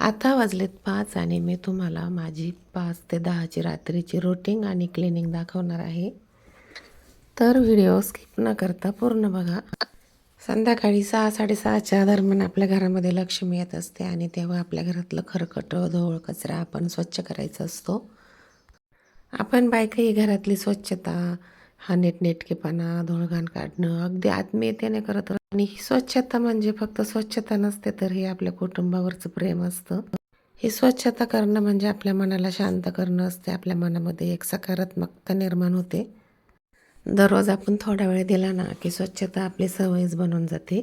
आता वाजलेत पाच आणि मी तुम्हाला माझी पाच ते दहाची रात्रीची रुटीन आणि क्लिनिंग दाखवणार आहे. तर व्हिडिओ स्किप न करता पूर्ण बघा. संध्याकाळी सहा साडेसहाच्या दरम्यान आपल्या घरामध्ये लक्ष्मी येत असते आणि तेव्हा आपल्या घरातलं खरकट धोळ कचरा आपण स्वच्छ करायचा असतो. आपण बायकाही घरातली स्वच्छता हा नेटनेटकेपणा धुळघाण काढणं अगदी आत्मीयतेने करत राहतो आणि ही स्वच्छता म्हणजे फक्त स्वच्छता नसते तर हे आपल्या कुटुंबावरचं प्रेम असतं. ही स्वच्छता करणं म्हणजे आपल्या मनाला शांत करणं असते. आपल्या मनामध्ये एक सकारात्मकता निर्माण होते. दररोज आपण थोडा वेळ दिला ना की स्वच्छता आपली सवयच बनून जाते.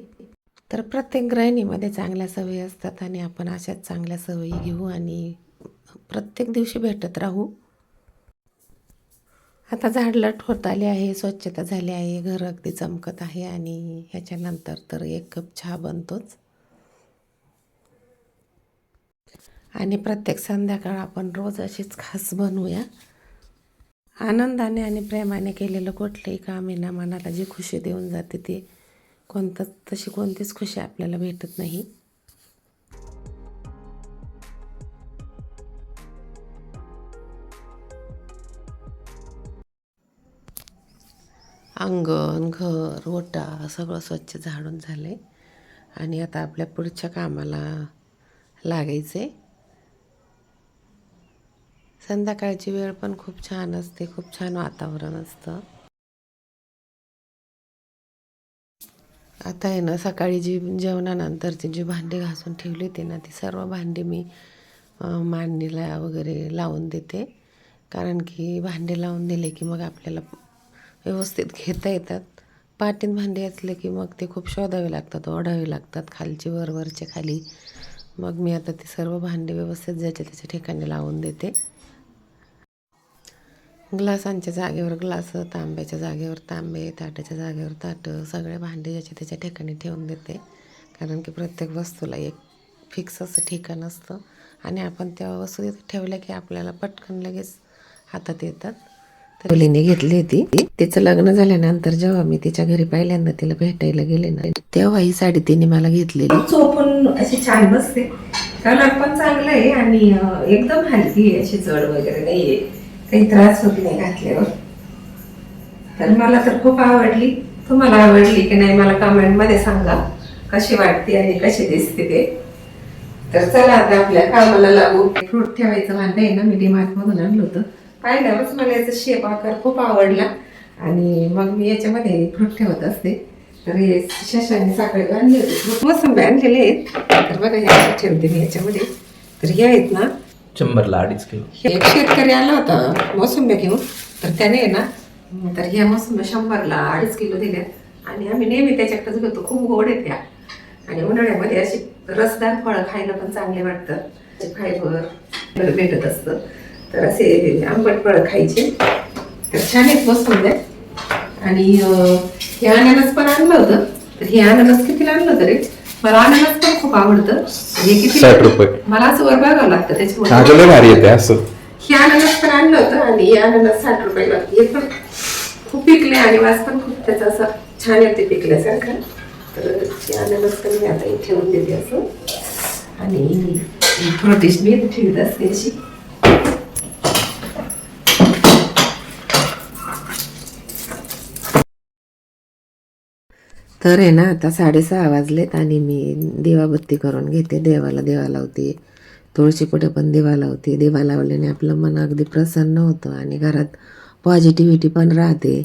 तर प्रत्येक गृहिणीमध्ये चांगल्या सवयी असतात आणि आपण अशाच चांगल्या सवयी घेऊ आणि प्रत्येक दिवशी भेटत राहू. आता झाडलट होत आली आहे स्वच्छता झाली आहे घर अगदी चमकत आहे आणि ह्याच्यानंतर तर एक कप चहा बनतोच. आणि प्रत्येक संध्याकाळ आपण रोज अशीच खास बनवूया. आनंदाने आणि प्रेमाने केलेलं कुठलंही काम आहे ना मनाला जी खुशी देऊन जाते ती कोणतं तशी कोणतीच खुशी आपल्याला भेटत नाही. अंगण घर ओटा सगळं स्वच्छ झाडून झाले. आणि आता आपल्या पुढच्या कामाला लागायचे. संध्याकाळची वेळ पण खूप छान असते खूप छान वातावरण असतं. आता आहे ना सकाळी जी जेवणानंतरची जी भांडी घासून ठेवली होती ना ती सर्व भांडी मी मांडणीला वगैरे लावून देते. कारण की भांडे लावून दिले की मग आपल्याला व्यवस्थित घेता येतात. पाटीत भांडी असले की मग ते खूप शोधावे लागतात ओढावे लागतात खालची वरवरच्या खाली. मग मी आता ते सर्व भांडी व्यवस्थित ज्याच्या त्याच्या ठिकाणी लावून देते. ग्लासांच्या जागेवर ग्लास तांब्याच्या जागेवर तांबे ताटाच्या जागेवर ताटं सगळे भांडे ज्याच्या त्याच्या ठिकाणी ठेवून देते. कारण की प्रत्येक वस्तूला एक फिक्स असं ठिकाण असतं. आणि आपण त्या वस्तू तिथे ठेवल्या की आपल्याला पटकन लगेच हातात येतात. मुलीने घेतली होती. तिचं लग्न झाल्यानंतर जेव्हा मी तिच्या घरी पहिल्यांदा तिला भेटायला गेले ना तेव्हा ही साडी तिने मला घेतलेली. चोपून अशी छान बसते. कलर पण चांगला आहे आणि एकदम हलकी आहे अशी जड वगैरे नाहीये. काही त्रास होत नाही घातल्यावर. तर मला तर खूप आवडली. तुम्हाला आवडली की नाही मला कमेंटमध्ये सांगा. कशी वाटते आणि कशी दिसते ते. तर चला आता आपल्या कामाला लागू. फ्रूट ठेवायचं भांडं आहे ना मी डीमार्ट मधून आणलं होतं. पाहिल्यावरच मला याचा शेप आकार खूप आवडला. आणि मग मी याच्यामध्ये फ्रूट ठेवत असते. तर हे शशाने साखळी आणली होती. मोसंबी आणलेले आहेत. तर बघा हे असे ठेवते मी याच्यामध्ये. तर हे आहेत ना शंभरला अडीच किलो. एक शेतकरी आला होता मोसंब्या घेऊन. तर त्याने आहे ना तर ह्या मोसंब्या शंभरला अडीच किलो दिल्या. आणि आम्ही नेहमी त्याच्याकडेच घेतो खूप गोड आहेत त्या. आणि उन्हाळ्यामध्ये अशी रसदार फळं खायला पण चांगले वाटतात फायबर भेटत असतं. तर असे आंबट फळं खायचे. तर छान आहेत मोसंब्या आणि अं, हे अननस पण आणलं होतं. तर हे अननस कितीला आणलं होतं रे? मला अननस पण खूप आवडतं. हे किती रुपये. मला असं वर बघावं लागतं त्याच्यामुळे. अगं लय भारी येते असं. हे अननस पण आणलं होतं आणि हे अननस साठ रुपयाला हे पण खूप पिकले आणि वास पण खूप त्याचा असा छान येते पिकल्यासारखं. तर हे अननस पण मी आता इथे ठेवून देते असं. आणि प्रोटीस मी इथे ठेवत असते अशी. तर आहे ना आता साडेसहा वाजलेत आणि मी दिवाबत्ती करून घेते. देवाला देवा लावते. तुळशी पुढे पण देवा लावते. देवा लावल्याने आपलं मन अगदी प्रसन्न होतं आणि घरात पॉझिटिव्हिटी पण राहते.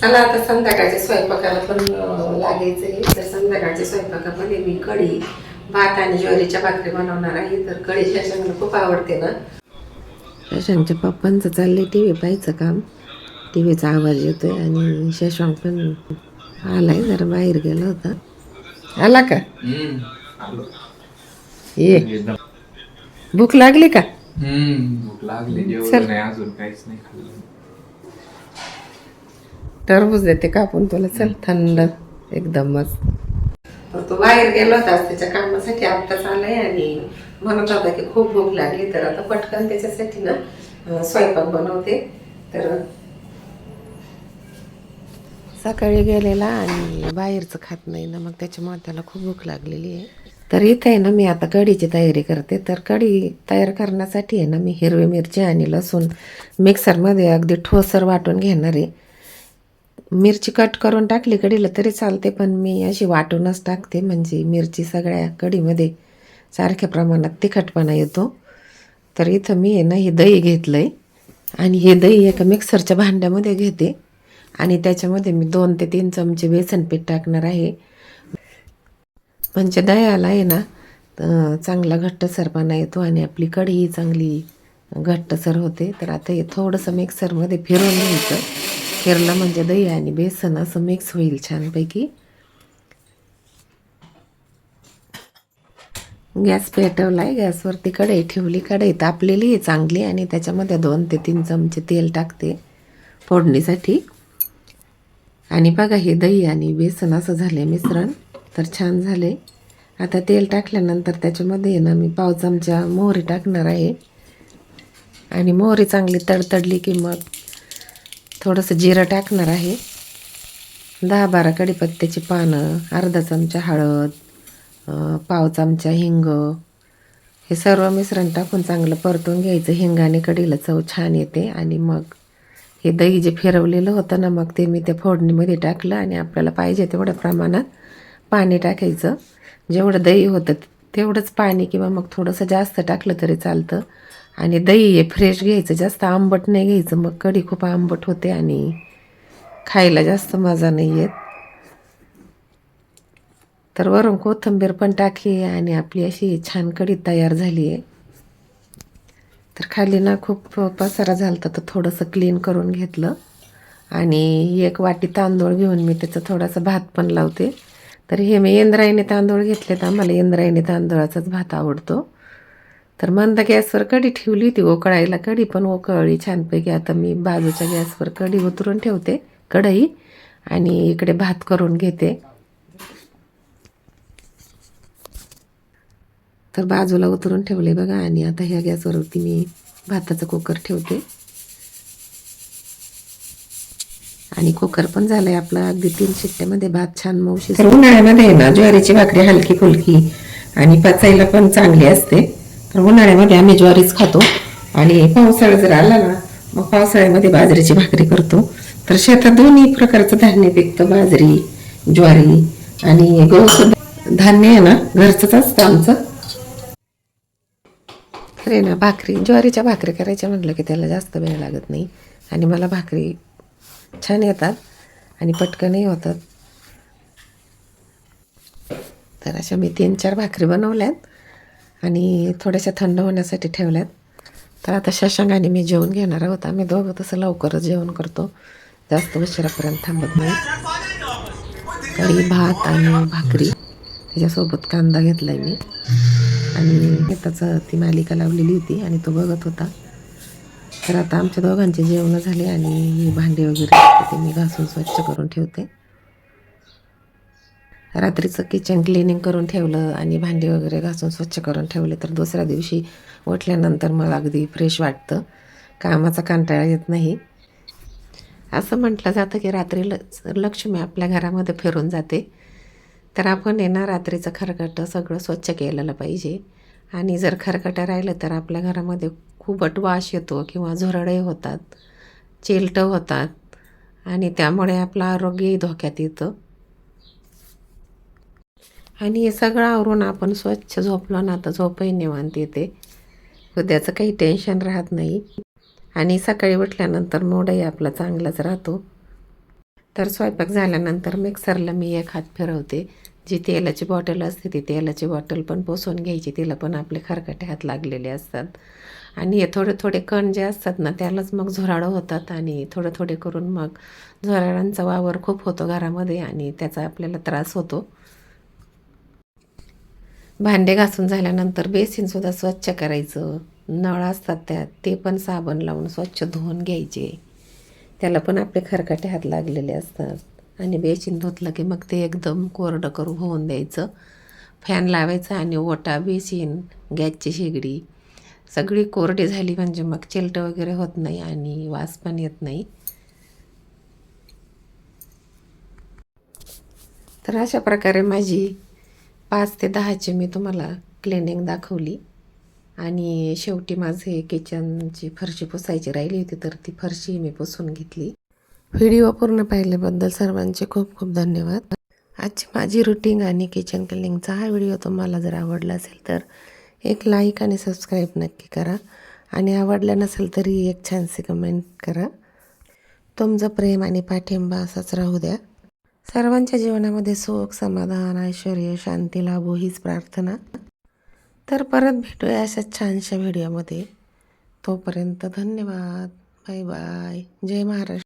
चला आता संध्याकाळच्या स्वयंपाकाला पण लागायचं आहे तर संध्याकाळच्या स्वयंपाकामध्ये मी कढी. भात आणि ज्वारीच्या भाकरी बनवणार आहे. तर कढी शशा मला खूप आवडते ना. शशांकच्या पप्पांचं चाललंय टी व्ही पाहायचं काम. टी व्हीचा आवाज येतोय आणि शशांक पण आलाय जरा बाहेर गेला होता. आला का? ये. भूक लागली का? हम्म भूक लागली. जेवण नाही अजून काहीच नाही खाल्लं. टरबूज देते कापून तुला? चल थंड एकदमच. तर तो बाहेर गेला होता त्याच्या कामासाठी आत्ताच आलाय आणि म्हणत होता की खूप भूक लागली तर आता पटकन त्याच्यासाठी ना स्वयंपाक बनवते. तर सकाळी गेलेला आणि बाहेरचं खात नाही ना मग त्याच्यामुळे त्याला खूप भूक लागलेली आहे. तर इथे आहे ना मी आता कढीची तयारी करते. तर कढी तयार करण्यासाठी आहे ना मी हिरवी मिरची आणि लसूण मिक्सरमध्ये अगदी ठोसर वाटून घेणार आहे. मिरची कट करून टाकली कढीला तरी चालते पण मी अशी वाटूनच टाकते. म्हणजे मिरची सगळ्या कढीमध्ये सारख्या प्रमाणात तिखटपणा येतो. तर इथं मी आहे ना हे दही घेतलं आहे आणि हे दही एका मिक्सरच्या भांड्यामध्ये घेते. आणि त्याच्यामध्ये मी दोन ते तीन चमचे बेसन पीठ टाकणार आहे. म्हणजे दह्याला आहे ना चांगला घट्टसरपणा येतो आणि आपली कढी चांगली घट्टसर होते. तर आता हे थोडंसं मिक्सरमध्ये फिरवून घ्यायचं. केरला म्हणजे दही आणि बेसन असं मिक्स होईल छानपैकी. गॅस पेटवला आहे गॅसवरती कढई ठेवली. कढई तापलेली आहे चांगली आणि त्याच्यामध्ये दोन ते तीन चमचे तेल टाकते फोडणीसाठी. आणि बघा हे दही आणि बेसन असं झाले मिश्रण तर छान झाले आता तेल टाकल्यानंतर त्याच्यामध्ये आहे ना मी पाव चमचा मोहरी टाकणार आहे. आणि मोहरी चांगली तडतडली की मग थोडंसं जिरं टाकणार आहे. दहा बारा कडीपत्त्याची पानं अर्धा चमचा हळद पाव चमचा हिंग हे सर्व मिश्रण टाकून चांगलं परतून घ्यायचं. हिंगाने कडीला चव छान येते. आणि मग हे दही जे फिरवलेलं होतं ना मग ते मी त्या फोडणीमध्ये टाकलं आणि आपल्याला पाहिजे तेवढ्या प्रमाणात पाणी टाकायचं. जेवढं दही होतं तेवढंच पाणी किंवा मग थोडंसं जास्त टाकलं तरी चालतं. आणि दही हे फ्रेश घ्यायचं जास्त आंबट नाही घ्यायचं. मग कढी खूप आंबट होते आणि खायला जास्त मजा नाही येत. तर वरून कोथिंबीर पण टाकली आणि आपली अशी छान कढी तयार झाली आहे. तर खाली ना खूप पसारा झाला होता तर थोडंसं क्लीन करून घेतलं. आणि एक वाटी तांदूळ घेऊन मी त्याचा थोडासा भात पण लावते. तर हे मी इंद्रायणी तांदूळ घेतले तर आम्हाला इंद्रायणी तांदूळाचाच भात आवडतो. तर मंद गॅसवर कढी ठेवली होती ओकळायला कढी पण ओकळली छानपैकी. आता मी बाजूच्या गॅसवर कढी उतरून ठेवते कढई आणि इकडे भात करून घेते. तर बाजूला उतरून ठेवले बघा आणि आता ह्या गॅसवरती मी भाताचं कुकर ठेवते. आणि कुकर पण झालंय आपला अगदी तीन शिट्ट्यामध्ये भात छान मऊशी उन्हाळ्यामध्ये ना ज्वारीची भाकरी हलकी फुलकी आणि पचायला पण चांगली असते. तर उन्हाळ्यामध्ये आम्ही ज्वारीच खातो. आणि पावसाळा जर आला ना मग पावसाळ्यामध्ये बाजरीची भाकरी करतो. तर शेतात दोन्ही प्रकारचं धान्य पिकतं बाजरी ज्वारी आणि गहूचं धान्य आहे ना घरचंच असतं आमचं. खरे ना भाकरी ज्वारीच्या भाकरी करायच्या म्हटलं की त्याला जास्त वेळ लागत नाही. आणि मला भाकरी छान येतात आणि पटकनही होतात. तर अशा मी तीन चार भाकरी बनवल्यात. आणि थोड्याशा थंड होण्यासाठी ठेवल्यात. तर आता शशांक मी जेवण घेणार आहोत. आम्ही दोघं तसं लवकरच जेवण करतो. जास्त उशिरापर्यंत थांबत नाही. कढी भात आणि भाकरी. त्याच्यासोबत कांदा घेतला आहे मी. आणि त्याचं ती मालिका लावलेली होती आणि तो बघत होता. तर आता आमच्या दोघांचे जेवणं झाले आणि ही भांडी वगैरे ते मी घासून स्वच्छ करून ठेवते. रात्रीचं किचन क्लिनिंग करून ठेवलं आणि भांडी वगैरे घासून स्वच्छ करून ठेवले तर दुसऱ्या दिवशी उठल्यानंतर मला अगदी फ्रेश वाटतं. कामाचा कंटाळा येत नाही. असं म्हटलं जातं की रात्री ल लक्ष्मी आपल्या घरामध्ये फिरून जाते. तर आपण आहे ना रात्रीचं खरकटं सगळं स्वच्छ केलेलं पाहिजे. आणि जर खरकटं राहिलं तर आपल्या घरामध्ये खूपट वास येतो किंवा झुरडे होतात चिलटं होतात. आणि त्यामुळे आपलं आरोग्यही धोक्यात येतं. आणि हे सगळं आवरून आपण स्वच्छ झोपलो ना तर झोपही निवांत येते. उद्याचं काही टेन्शन राहत नाही. आणि सकाळी उठल्यानंतर मोडही आपला चांगलाच राहतो. तर स्वयंपाक झाल्यानंतर मिक्सरला मी एक हात फिरवते. जी तेलाची बॉटल असते ती तेलाची बॉटल पण पोसून घ्यायची. तिला पण आपले खरकटे हात लागलेले असतात. आणि हे थोडे थोडे कण जे असतात ना त्यालाच मग झुराडं होतात आणि थोडे थोडे करून मग झुराळांचा वावर खूप होतो घरामध्ये आणि त्याचा आपल्याला त्रास होतो. भांडे घासून झाल्यानंतर बेसिनसुद्धा स्वच्छ करायचं. नळ असतात त्यात ते पण साबण लावून स्वच्छ धुवून घ्यायचे. त्याला पण आपले खरकाटे हात लागलेले असतात. आणि बेसिन धुतलं की मग ते एकदम कोरडं करून होऊन द्यायचं. फॅन लावायचा आणि ओटा बेसिन गॅसची शेगडी सगळी कोरडी झाली म्हणजे मग चिलटं वगैरे होत नाही आणि वास पण येत नाही. तर अशा प्रकारे माझी पाच ते दहाची मी तुम्हाला क्लिनिंग दाखवली. आणि शेवटी माझे किचनची फरशी पुसायची राहिली होती तर ती फरशी मी पुसून घेतली. व्हिडिओ पूर्ण पाहिल्याबद्दल सर्वांचे खूप खूप धन्यवाद. आजची माझी रुटीन आणि किचन क्लिनिंगचा हा व्हिडिओ तुम्हाला जर आवडला असेल तर एक लाईक आणि सबस्क्राईब नक्की करा. आणि आवडला नसेल तरी एक छानसे कमेंट करा. तुमचं प्रेम आणि पाठिंबा असाच राहू द्या. सर्वांच्या जीवनामध्ये सुख समाधान ऐश्वर शांती लाभो हीच प्रार्थना. तर परत भेटूया अशाच छानशा व्हिडिओमध्ये तोपर्यंत धन्यवाद. बाय बाय जय महाराष्ट्र.